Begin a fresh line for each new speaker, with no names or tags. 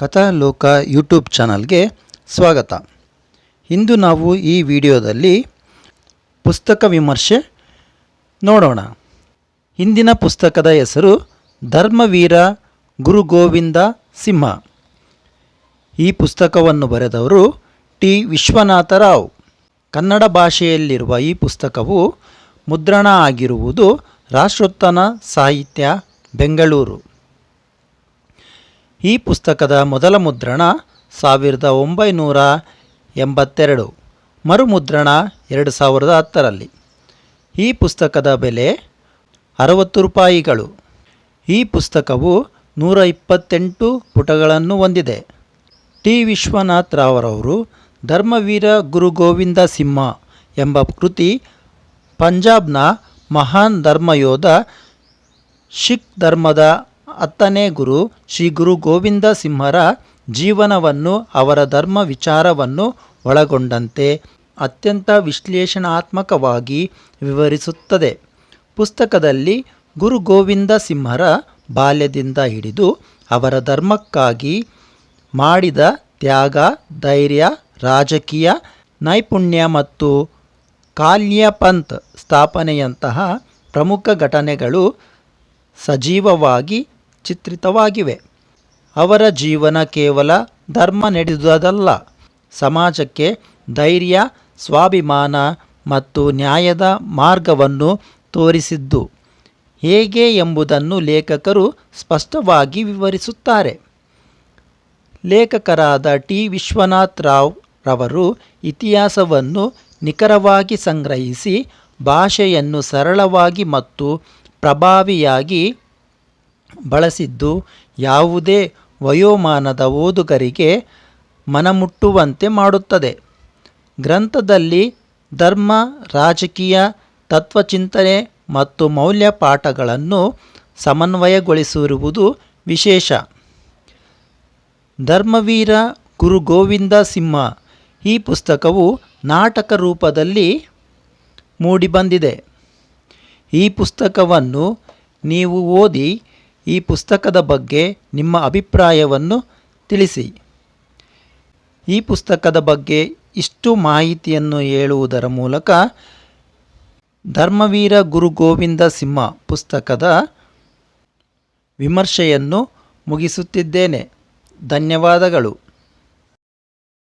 ಕಥಾಲೋಕ YouTube ಚಾನಲ್ಗೆ ಸ್ವಾಗತ. ಇಂದು ನಾವು ಈ ವಿಡಿಯೋದಲ್ಲಿ ಪುಸ್ತಕ ವಿಮರ್ಶೆ ನೋಡೋಣ. ಇಂದಿನ ಪುಸ್ತಕದ ಹೆಸರು ಧರ್ಮವೀರ ಗುರು ಗೋವಿಂದ ಸಿಂಹ. ಈ ಪುಸ್ತಕವನ್ನು ಬರೆದವರು ಟಿ. ವಿಶ್ವನಾಥರಾವ್ ಕನ್ನಡ ಭಾಷೆಯಲ್ಲಿರುವ ಈ ಪುಸ್ತಕವು ಮುದ್ರಣ ಆಗಿರುವುದು ರಾಷ್ಟ್ರೋತ್ತನ ಸಾಹಿತ್ಯ ಬೆಂಗಳೂರು. ಈ ಪುಸ್ತಕದ ಮೊದಲ ಮುದ್ರಣ ಸಾವಿರದ ಒಂಬೈನೂರ ಎಂಬತ್ತೆರಡು. ಮರುಮುದ್ರಣ ಎರಡು ಸಾವಿರದ ಹತ್ತರಲ್ಲಿ. ಈ ಪುಸ್ತಕದ ಬೆಲೆ ಅರವತ್ತು ರೂಪಾಯಿಗಳು. ಈ ಪುಸ್ತಕವು ನೂರ ಇಪ್ಪತ್ತೆಂಟು ಪುಟಗಳನ್ನು ಹೊಂದಿದೆ. ಟಿ. ವಿಶ್ವನಾಥ್ ರಾವ್ರವರು ಧರ್ಮವೀರ ಗುರು ಗೋವಿಂದ ಸಿಂಹ ಎಂಬ ಕೃತಿ ಪಂಜಾಬ್ನ ಮಹಾನ್ ಧರ್ಮಯೋಧ ಶಿಖ್ ಧರ್ಮದ ಹತ್ತನೇ ಗುರು ಶ್ರೀ ಗುರು ಗೋವಿಂದ ಸಿಂಹರ ಜೀವನವನ್ನು, ಅವರ ಧರ್ಮ ವಿಚಾರವನ್ನು ಒಳಗೊಂಡಂತೆ ಅತ್ಯಂತ ವಿಶ್ಲೇಷಣಾತ್ಮಕವಾಗಿ ವಿವರಿಸುತ್ತದೆ. ಪುಸ್ತಕದಲ್ಲಿ ಗುರು ಗೋವಿಂದ ಸಿಂಹರ ಬಾಲ್ಯದಿಂದ ಹಿಡಿದು ಅವರ ಧರ್ಮಕ್ಕಾಗಿ ಮಾಡಿದ ತ್ಯಾಗ, ಧೈರ್ಯ, ರಾಜಕೀಯ, ನೈಪುಣ್ಯ ಮತ್ತು ಕಾಲ್ಯಪಂಥ್ ಸ್ಥಾಪನೆಯಂತಹ ಪ್ರಮುಖ ಘಟನೆಗಳು ಸಜೀವವಾಗಿ ಚಿತ್ರಿತವಾಗಿವೆ ಅವರ ಜೀವನ ಕೇವಲ ಧರ್ಮ ನಡೆದುದಲ್ಲ ಸಮಾಜಕ್ಕೆ ಧೈರ್ಯ, ಸ್ವಾಭಿಮಾನ ಮತ್ತು ನ್ಯಾಯದ ಮಾರ್ಗವನ್ನು ತೋರಿಸಿದ್ದು. ಹೇಗೆ ಎಂಬುದನ್ನು ಲೇಖಕರು ಸ್ಪಷ್ಟವಾಗಿ ವಿವರಿಸುತ್ತಾರೆ. ಲೇಖಕರಾದ ಟಿ. ವಿಶ್ವನಾಥ್ ರಾವ್ ರವರು ಇತಿಹಾಸವನ್ನು ನಿಖರವಾಗಿ ಸಂಗ್ರಹಿಸಿ, ಭಾಷೆಯನ್ನು ಸರಳವಾಗಿ ಮತ್ತು ಪ್ರಭಾವಿಯಾಗಿ ಬಳಸಿದ್ದು ಯಾವುದೇ ವಯೋಮಾನದ ಓದುಗರಿಗೆ ಮನಮುಟ್ಟುವಂತೆ ಮಾಡುತ್ತದೆ. ಗ್ರಂಥದಲ್ಲಿ ಧರ್ಮ, ರಾಜಕೀಯ, ತತ್ವಚಿಂತನೆ ಮತ್ತು ಮೌಲ್ಯ ಪಾಠಗಳನ್ನು ಸಮನ್ವಯಗೊಳಿಸಿರುವುದು ವಿಶೇಷ. ಧರ್ಮವೀರ ಗುರು ಗೋವಿಂದ ಸಿಂಹ ಈ ಪುಸ್ತಕವು ನಾಟಕ ರೂಪದಲ್ಲಿ ಮೂಡಿಬಂದಿದೆ. ಈ ಪುಸ್ತಕವನ್ನು ನೀವು ಓದಿ ಈ ಪುಸ್ತಕದ ಬಗ್ಗೆ ನಿಮ್ಮ ಅಭಿಪ್ರಾಯವನ್ನು ತಿಳಿಸಿ. ಈ ಪುಸ್ತಕದ ಬಗ್ಗೆ ಇಷ್ಟು ಮಾಹಿತಿಯನ್ನು ಹೇಳುವುದರ ಮೂಲಕ ಧರ್ಮವೀರ ಗುರು ಗೋವಿಂದ ಸಿಂಹ ಪುಸ್ತಕದ ವಿಮರ್ಶೆಯನ್ನು ಮುಗಿಸುತ್ತಿದ್ದೇನೆ. ಧನ್ಯವಾದಗಳು.